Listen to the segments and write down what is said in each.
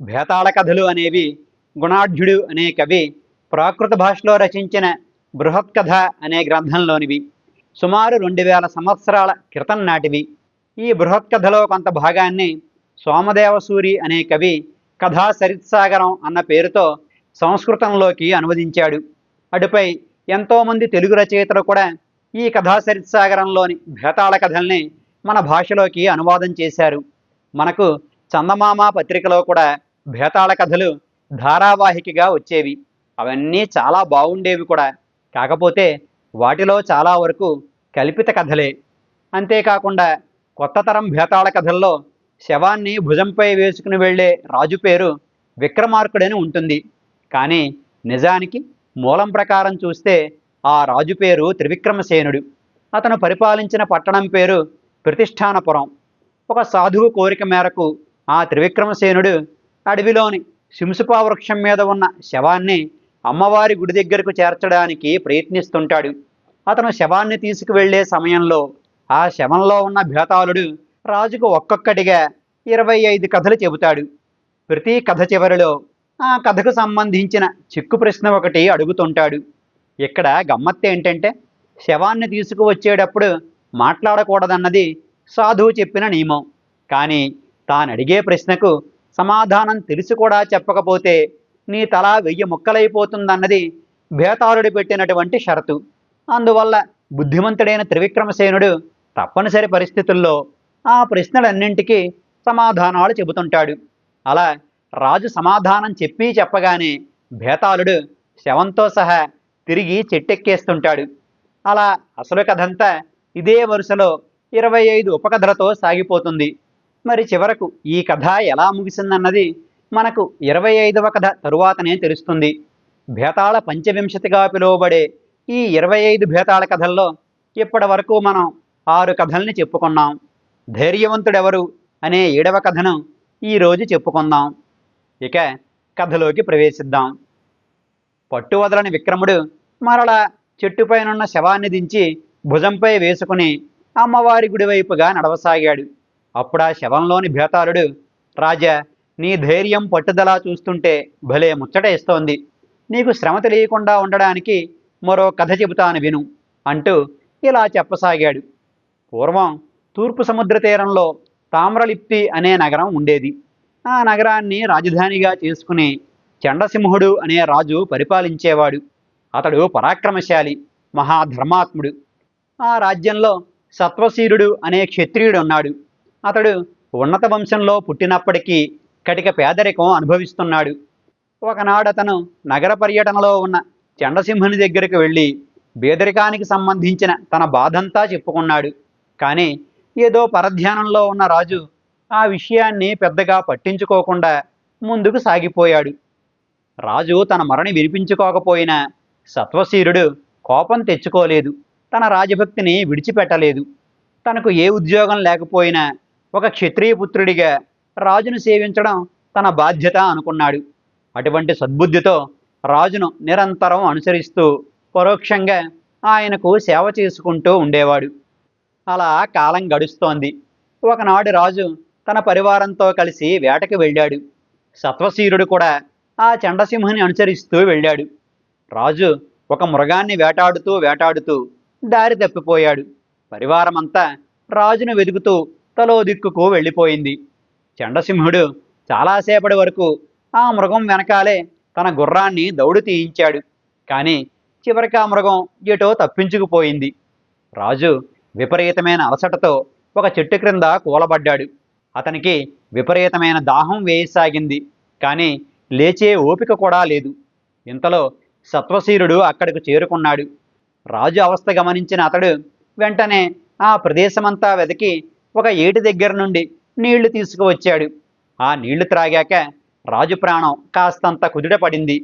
భేతాళ కథలు అనేవి గుణాఢ్యుడు అనే కవి ప్రాకృత భాషలో రచించిన బృహత్ కథ అనే గ్రంథంలోనివి. సుమారు రెండు వేల సంవత్సరాల క్రితం నాటివి. ఈ బృహత్ కథలో కొంత భాగాన్ని సోమదేవసూరి అనే కవి కథా సరిత్సాగరం అన్న పేరుతో సంస్కృతంలోకి అనువదించాడు. అటుపై ఎంతోమంది తెలుగు రచయితలు కూడా ఈ కథా సరిత్సాగరంలోని భేతాళ కథల్ని మన భాషలోకి అనువాదం చేశారు. మనకు చందమామ పత్రికలో కూడా భేతాళ కథలు ధారావాహికగా వచ్చేవి. అవన్నీ చాలా బాగుండేవి కూడా. కాకపోతే వాటిలో చాలా వరకు కల్పిత కథలే. అంతేకాకుండా కొత్త తరం భేతాళ కథల్లో శవాన్ని భుజంపై వేసుకుని వెళ్ళే రాజు పేరు విక్రమార్కుడని ఉంటుంది. కానీ నిజానికి మూలం ప్రకారం చూస్తే ఆ రాజు పేరు త్రివిక్రమసేనుడు. అతను పరిపాలించిన పట్టణం పేరు ప్రతిష్టానపురం ఒక సాధువు కోరిక మేరకు ఆ త్రివిక్రమసేనుడు అడవిలోని శింసుపా వృక్షం మీద ఉన్న శవాన్ని అమ్మవారి గుడి దగ్గరకు చేర్చడానికి ప్రయత్నిస్తుంటాడు. అతను శవాన్ని తీసుకువెళ్ళే సమయంలో ఆ శవంలో ఉన్న భేతాళుడు రాజుకు ఒక్కొక్కటిగా ఇరవై ఐదు కథలు చెబుతాడు. ప్రతి కథ చివరిలో ఆ కథకు సంబంధించిన చిక్కు ప్రశ్న ఒకటి అడుగుతుంటాడు. ఇక్కడ గమ్మత్తు ఏంటంటే శవాన్ని తీసుకువచ్చేటప్పుడు మాట్లాడకూడదన్నది సాధువు చెప్పిన నియమం. కానీ తాను అడిగే ప్రశ్నకు సమాధానం తెలిసి కూడా చెప్పకపోతే నీ తల వెయ్యి ముక్కలైపోతుందన్నది భేతాళుడు పెట్టినటువంటి షరతు. అందువల్ల బుద్ధిమంతుడైన త్రివిక్రమసేనుడు తప్పనిసరి పరిస్థితుల్లో ఆ ప్రశ్నలన్నింటికీ సమాధానాలు చెబుతుంటాడు. అలా రాజు సమాధానం చెప్పి చెప్పగానే భేతాళుడు శవంతో సహా తిరిగి చెట్టెక్కేస్తుంటాడు. అలా అసలు కథంతా ఇదే వరుసలో ఇరవై ఐదు ఉపకథలతో సాగిపోతుంది. మరి చివరకు ఈ కథ ఎలా ముగిసిందన్నది మనకు ఇరవై ఐదవ కథ తరువాతనే తెలుస్తుంది. భేతాళ పంచవింశతిగా పిలువబడే ఈ ఇరవై ఐదు భేతాళ కథల్లో ఇప్పటి వరకు మనం ఆరు కథల్ని చెప్పుకున్నాం. ధైర్యవంతుడెవరు అనే ఏడవ కథను ఈరోజు చెప్పుకుందాం. ఇక కథలోకి ప్రవేశిద్దాం. పట్టు వదలని విక్రముడు మరల చెట్టుపైనున్న శవాన్ని దించి భుజంపై వేసుకుని అమ్మవారి గుడివైపుగా నడవసాగాడు. అప్పుడా శవంలోని భేతాళుడు రాజా నీ ధైర్యం పట్టుదల చూస్తుంటే భలే ముచ్చట ఇస్తోంది నీకు శ్రమ తెలియకుండా ఉండడానికి మరో కథ చెబుతాను విను అంటూ ఇలా చెప్పసాగాడు. పూర్వం తూర్పు సముద్ర తీరంలో తామ్రలిప్తి అనే నగరం ఉండేది. ఆ నగరాన్ని రాజధానిగా చేసుకుని చండసింహుడు అనే రాజు పరిపాలించేవాడు. అతడు పరాక్రమశాలి మహాధర్మాత్ముడు. ఆ రాజ్యంలో సత్వశీరుడు అనే క్షత్రియుడు ఉన్నాడు. అతడు ఉన్నత వంశంలో పుట్టినప్పటికీ కటిక పేదరికం అనుభవిస్తున్నాడు. ఒకనాడు అతను నగర పర్యటనలో ఉన్న చండసింహుని దగ్గరికి వెళ్ళి పేదరికానికి సంబంధించిన తన బాధంతా చెప్పుకున్నాడు. కానీ ఏదో పరధ్యానంలో ఉన్న రాజు ఆ విషయాన్ని పెద్దగా పట్టించుకోకుండా ముందుకు సాగిపోయాడు. రాజు తన మరణి వినిపించుకోకపోయినా సత్వశీరుడు కోపం తెచ్చుకోలేదు. తన రాజభక్తిని విడిచిపెట్టలేదు. తనకు ఏ ఉద్యోగం లేకపోయినా ఒక క్షత్రియ పుత్రుడిగా రాజును సేవించడం తన బాధ్యత అనుకున్నాడు. అటువంటి సద్బుద్ధితో రాజును నిరంతరం అనుసరిస్తూ పరోక్షంగా ఆయనకు సేవ చేసుకుంటూ ఉండేవాడు. అలా కాలం గడుస్తోంది. ఒకనాడు రాజు తన పరివారంతో కలిసి వేటకి వెళ్ళాడు. సత్వశీరుడు కూడా ఆ చండసింహుని అనుసరిస్తూ వెళ్ళాడు. రాజు ఒక మృగాన్ని వేటాడుతూ వేటాడుతూ దారి తప్పిపోయాడు. పరివారమంతా రాజును వెతుకుతూ తలో దిక్కుకు వెళ్ళిపోయింది. చండసింహుడు చాలాసేపటి వరకు ఆ మృగం వెనకాలే తన గుర్రాన్ని దౌడు తీయించాడు. కానీ చివరికి ఆ మృగం ఎటో తప్పించుకుపోయింది. రాజు విపరీతమైన అలసటతో ఒక చెట్టు క్రింద కూలబడ్డాడు. అతనికి విపరీతమైన దాహం వేయసాగింది. కానీ లేచే ఓపిక కూడా లేదు. ఇంతలో సత్వశీరుడు అక్కడికి చేరుకున్నాడు. రాజు అవస్థ గమనించిన అతడు వెంటనే ఆ ప్రదేశమంతా వెతికి ఒక ఏటి దగ్గర నుండి నీళ్ళు తీసుకువచ్చాడు. ఆ నీళ్ళు త్రాగాక రాజు ప్రాణం కాస్తంత కుదుట పడింది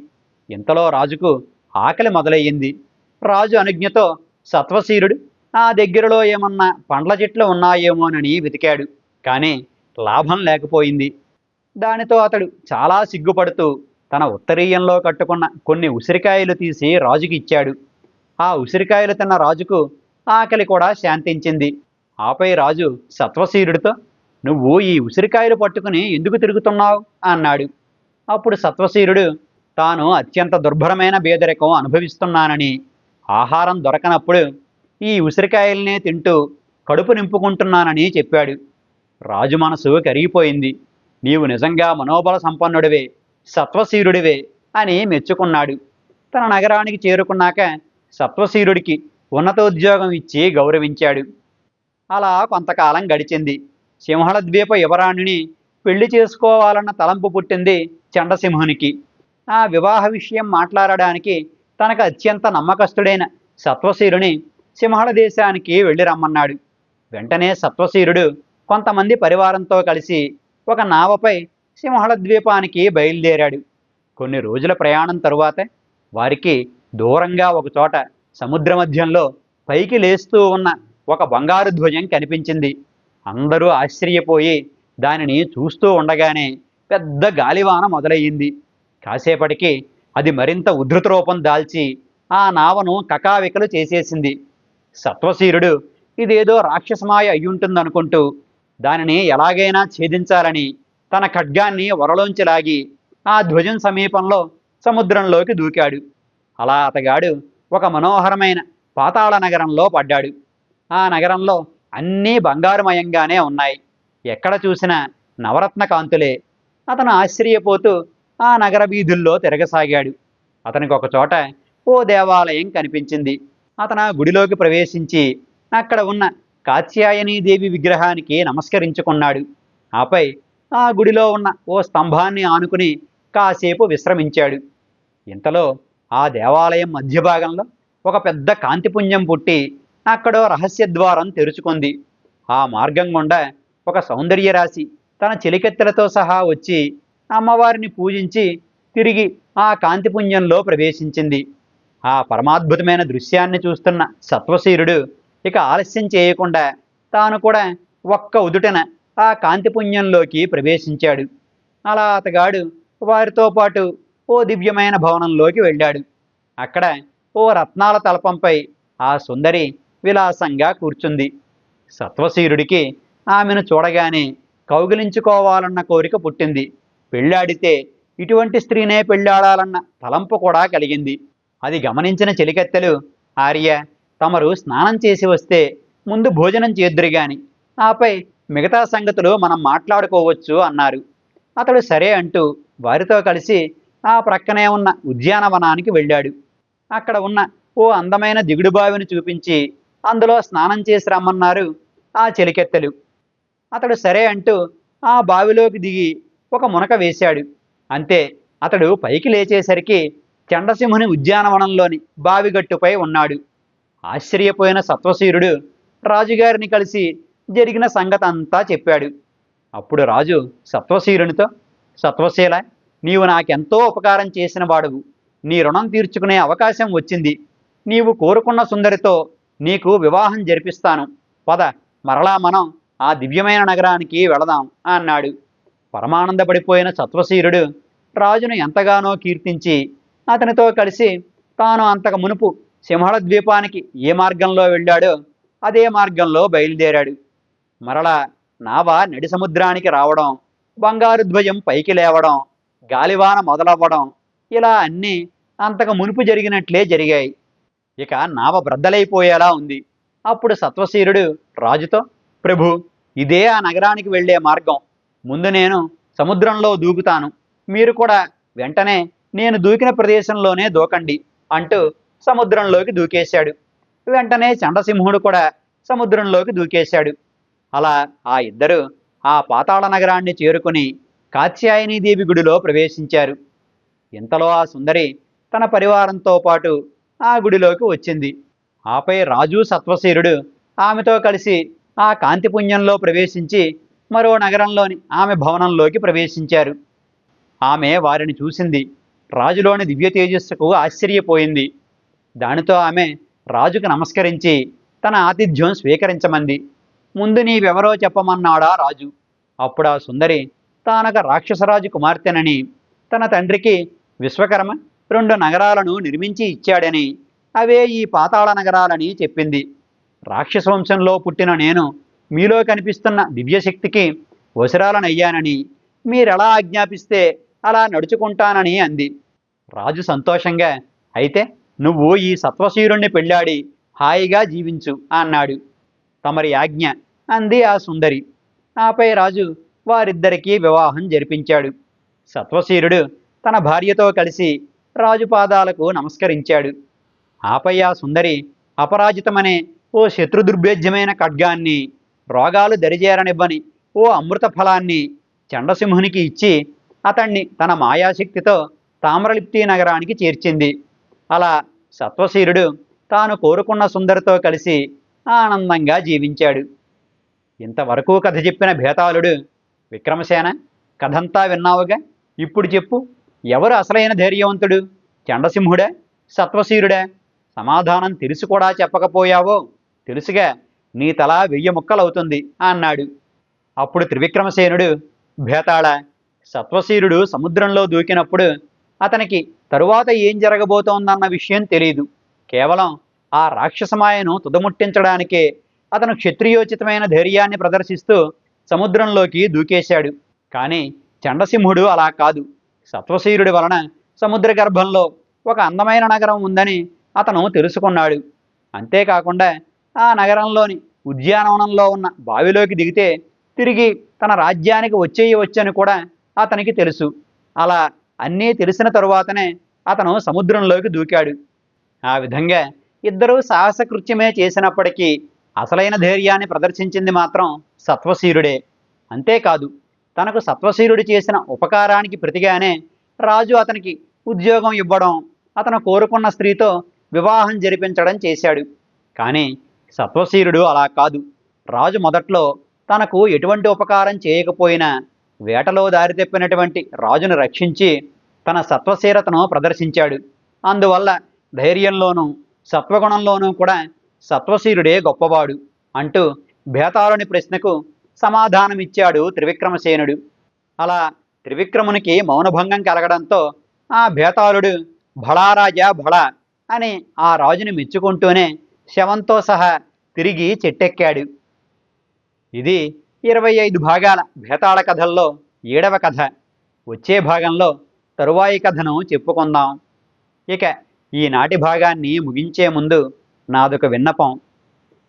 ఇంతలో రాజుకు ఆకలి మొదలయ్యింది. రాజు అనుజ్ఞతో సత్వశీరుడు ఆ దగ్గరలో ఏమన్నా పండ్ల చెట్లు ఉన్నాయేమోనని వెతికాడు. కానీ లాభం లేకపోయింది. దానితో అతడు చాలా సిగ్గుపడుతూ తన ఉత్తరీయంలో కట్టుకున్న కొన్ని ఉసిరికాయలు తీసి రాజుకి ఇచ్చాడు. ఆ ఉసిరికాయలు తిన్న రాజుకు ఆకలి కూడా శాంతించింది. ఆపై రాజు సత్వశీరుడితో నువ్వు ఈ ఉసిరికాయలు పట్టుకుని ఎందుకు తిరుగుతున్నావు? అన్నాడు. అప్పుడు సత్వశీరుడు తాను అత్యంత దుర్భరమైన బేదరికం అనుభవిస్తున్నానని. ఆహారం దొరకనప్పుడు ఈ ఉసిరికాయల్నే తింటూ కడుపు నింపుకుంటున్నానని చెప్పాడు. రాజు మనసు కరిగిపోయింది. నీవు నిజంగా మనోబల సంపన్నుడివే సత్వశీరుడివే అని మెచ్చుకున్నాడు. తన నగరానికి చేరుకున్నాక సత్వశీరుడికి ఉన్నతోద్యోగం ఇచ్చి గౌరవించాడు. అలా కొంతకాలం గడిచింది. సింహళద్వీప యువరాణిని పెళ్ళి చేసుకోవాలన్న తలంపు పుట్టింది చండసింహునికి ఆ వివాహ విషయం మాట్లాడడానికి తనకు అత్యంత నమ్మకస్తుడైన సత్వశీరుని సింహళ దేశానికి వెళ్ళి రమ్మన్నాడు. వెంటనే సత్వశీరుడు కొంతమంది పరివారంతో కలిసి ఒక నావపై సింహళ ద్వీపానికి బయలుదేరాడు. కొన్ని రోజుల ప్రయాణం తరువాత వారికి దూరంగా ఒకచోట సముద్ర మధ్యంలో పైకి లేస్తూ ఉన్న ఒక బంగారు ధ్వజం కనిపించింది. అందరూ ఆశ్చర్యపోయి దానిని చూస్తూ ఉండగానే పెద్ద గాలివాన మొదలయ్యింది. కాసేపటికి అది మరింత ఉధృత రూపం దాల్చి ఆ నావను కకావికలు చేసేసింది. సత్వశీరుడు ఇదేదో రాక్షసమాయ అయ్యుంటుందనుకుంటూ దానిని ఎలాగైనా ఛేదించాలని తన ఖడ్గాన్ని వరలోంచి లాగి ఆ ధ్వజం సమీపంలో సముద్రంలోకి దూకాడు. అలా అతగాడు ఒక మనోహరమైన పాతాళ నగరంలో పడ్డాడు. ఆ నగరంలో అన్నీ బంగారుమయంగానే ఉన్నాయి. ఎక్కడ చూసినా నవరత్న కాంతులే. అతను ఆశ్చర్యపోతూ ఆ నగర వీధుల్లో తిరగసాగాడు. అతనికి ఒకచోట ఓ దేవాలయం కనిపించింది. అతను ఆ గుడిలోకి ప్రవేశించి అక్కడ ఉన్న కాత్యాయనీదేవి విగ్రహానికి నమస్కరించుకున్నాడు. ఆపై ఆ గుడిలో ఉన్న ఓ స్తంభాన్ని ఆనుకుని కాసేపు విశ్రమించాడు. ఇంతలో ఆ దేవాలయం మధ్య భాగంలో ఒక పెద్ద కాంతిపుణ్యం పుట్టి అక్కడో రహస్య ద్వారం తెరుచుకుంది. ఆ మార్గం గుండా ఒక సౌందర్య రాశి తన చెలికెత్తెలతో సహా వచ్చి అమ్మవారిని పూజించి తిరిగి ఆ కాంతిపుణ్యంలో ప్రవేశించింది. ఆ పరమాద్భుతమైన దృశ్యాన్ని చూస్తున్న సత్వశీరుడు ఇక ఆలస్యం చేయకుండా తాను కూడా ఒక్క ఉదుటన ఆ కాంతిపుణ్యంలోకి ప్రవేశించాడు. అలా అతగాడు వారితో పాటు ఓ దివ్యమైన భవనంలోకి వెళ్ళాడు. అక్కడ ఓ రత్నాల తలపంపై ఆ సుందరి విలాసంగా కూర్చుంది. సత్వశీరుడికి ఆమెను చూడగానే కౌగిలించుకోవాలన్న కోరిక పుట్టింది. పెళ్ళాడితే ఇటువంటి స్త్రీనే పెళ్ళాడాలన్న తలంపు కూడా కలిగింది. అది గమనించిన చెలికత్తెలు ఆర్య తమరు స్నానం చేసి వస్తే ముందు భోజనం చేద్దురు గాని ఆపై మిగతా సంగతులు మనం మాట్లాడుకోవచ్చు అన్నారు. అతడు సరే అంటూ వారితో కలిసి ఆ ప్రక్కనే ఉన్న ఉద్యానవనానికి వెళ్ళాడు. అక్కడ ఉన్న ఓ అందమైన దిగుడు బావిని చూపించి అందులో స్నానం చేసి రమ్మన్నారు ఆ చెలికెత్తెలు. అతడు సరే అంటూ ఆ బావిలోకి దిగి ఒక మునక వేశాడు. అంతే అతడు పైకి లేచేసరికి చండసింహుని ఉద్యానవనంలోని బావిగట్టుపై ఉన్నాడు. ఆశ్చర్యపోయిన సత్వశీరుడు రాజుగారిని కలిసి జరిగిన సంగతంతా చెప్పాడు. అప్పుడు రాజు సత్వశీరునితో సత్వశీల నీవు నాకెంతో ఉపకారం చేసిన వాడువు. నీ రుణం తీర్చుకునే అవకాశం వచ్చింది. నీవు కోరుకున్న సుందరితో నీకు వివాహం జరిపిస్తాను. పద మరలా మనం ఆ దివ్యమైన నగరానికి వెళదాం అన్నాడు. పరమానందపడిపోయిన సత్వశీరుడు రాజును ఎంతగానో కీర్తించి అతనితో కలిసి తాను అంతకు మునుపు సింహళ ద్వీపానికి ఏ మార్గంలో వెళ్ళాడో అదే మార్గంలో బయలుదేరాడు. మరలా నావ నడి సముద్రానికి రావడం బంగారు ధ్వజం పైకి లేవడం గాలివాన మొదలవ్వడం ఇలా అన్నీ అంతకు మునుపు జరిగినట్లే జరిగాయి. ఇక నావ బ్రద్దలైపోయేలా ఉంది. అప్పుడు సత్వశీరుడు రాజుతో ప్రభు ఇదే ఆ నగరానికి వెళ్ళే మార్గం. ముందు నేను సముద్రంలో దూకుతాను. మీరు కూడా వెంటనే నేను దూకిన ప్రదేశంలోనే దూకండి అంటూ సముద్రంలోకి దూకేశాడు. వెంటనే చండసింహుడు కూడా సముద్రంలోకి దూకేశాడు. అలా ఆ ఇద్దరు ఆ పాతాళ నగరాన్ని చేరుకుని కాత్యాయనీదేవి గుడిలో ప్రవేశించారు. ఇంతలో ఆ సుందరి తన పరివారంతో పాటు ఆ గుడిలోకి వచ్చింది. ఆపై రాజు సత్వశీరుడు ఆమెతో కలిసి ఆ కాంతిపుణ్యంలో ప్రవేశించి మరో నగరంలోని ఆమె భవనంలోకి ప్రవేశించారు. ఆమె వారిని చూసింది. రాజులోని దివ్య తేజస్సుకు ఆశ్చర్యపోయింది. దానితో ఆమె రాజుకు నమస్కరించి తన ఆతిథ్యం స్వీకరించమంది. ముందు నీవెవరో చెప్పమన్నాడా రాజు. అప్పుడు ఆ సుందరి తానొక రాక్షసరాజు కుమార్తెనని తన తండ్రికి విశ్వకర్మ రెండు నగరాలను నిర్మించి ఇచ్చాడని అవే ఈ పాతాళ నగరాలని చెప్పింది. రాక్షస వంశంలో పుట్టిన నేను మీలో కనిపిస్తున్న దివ్యశక్తికి వసరాలనయ్యానని మీరెలా ఆజ్ఞాపిస్తే అలా నడుచుకుంటానని అంది. రాజు సంతోషంగా అయితే నువ్వు ఈ సత్వశీరుణ్ణి పెళ్ళాడి హాయిగా జీవించు అన్నాడు. తమరి ఆజ్ఞ అంది ఆ సుందరి. ఆపై రాజు వారిద్దరికీ వివాహం జరిపించాడు. సత్వశీరుడు తన భార్యతో కలిసి రాజుపాదాలకు నమస్కరించాడు. ఆపై ఆ సుందరి అపరాజితమనే ఓ శత్రుదుర్భేద్యమైన ఖడ్గాన్ని రోగాలు దరిచేరనివ్వని ఓ అమృత ఫలాన్ని చండసింహునికి ఇచ్చి అతన్ని తన మాయాశక్తితో తామ్రలిప్తి నగరానికి చేర్చింది. అలా సత్వశీరుడు తాను కోరుకున్న సుందరితో కలిసి ఆనందంగా జీవించాడు. ఇంతవరకు కథ చెప్పిన భేతాళుడు విక్రమసేన కథంతా విన్నావుగా? ఇప్పుడు చెప్పు. ఎవరు అసలైన ధైర్యవంతుడు? చండసింహుడా సత్వశీరుడా? సమాధానం తెలుసు కూడా చెప్పకపోయావో? తెలుసుగా నీ తల వెయ్యి ముక్కలవుతుంది అన్నాడు. అప్పుడు త్రివిక్రమసేనుడు భేతాళ సత్వశీరుడు సముద్రంలో దూకినప్పుడు అతనికి తరువాత ఏం జరగబోతోందన్న విషయం తెలియదు కేవలం ఆ రాక్షసమాయను తుదముట్టించడానికే అతను క్షత్రియోచితమైన ధైర్యాన్ని ప్రదర్శిస్తూ సముద్రంలోకి దూకేశాడు. కానీ చండసింహుడు అలా కాదు. సత్వశీరుడి వలన సముద్ర గర్భంలో ఒక అందమైన నగరం ఉందని అతను తెలుసుకున్నాడు. అంతేకాకుండా ఆ నగరంలోని ఉద్యానవనంలో ఉన్న బావిలోకి దిగితే తిరిగి తన రాజ్యానికి వచ్చేయవచ్చని కూడా అతనికి తెలుసు. అలా అన్నీ తెలిసిన తరువాతనే అతను సముద్రంలోకి దూకాడు. ఆ విధంగా ఇద్దరూ సాహసకృత్యమే చేసినప్పటికీ అసలైన ధైర్యాన్ని ప్రదర్శించింది మాత్రం సత్వశీరుడే. అంతేకాదు తనకు సత్వశీరుడు చేసిన ఉపకారానికి ప్రతిగానే రాజు అతనికి ఉద్యోగం ఇవ్వడం అతను కోరుకున్న స్త్రీతో వివాహం జరిపించడం చేశాడు. కానీ సత్వశీరుడు అలా కాదు. రాజు మొదట్లో తనకు ఎటువంటి ఉపకారం చేయకపోయినా వేటలో దారితెప్పినటువంటి రాజును రక్షించి తన సత్వశీరతను ప్రదర్శించాడు. అందువల్ల ధైర్యంలోనూ సత్వగుణంలోనూ కూడా సత్వశీరుడే గొప్పవాడు అంటూ భేతారుని ప్రశ్నకు సమాధానమిచ్చాడు త్రివిక్రమసేనుడు. అలా త్రివిక్రమునికి మౌనభంగం కలగడంతో ఆ భేతాళుడు భళారాజా భళ అని ఆ రాజుని మెచ్చుకుంటూనే శవంతో సహా తిరిగి చెట్టెక్కాడు. ఇది ఇరవై ఐదు భాగాల భేతాళ కథల్లో ఏడవ కథ. వచ్చే భాగంలో తరువాయి కథను చెప్పుకుందాం. ఇక ఈనాటి భాగాన్ని ముగించే ముందు నాదొక విన్నపం.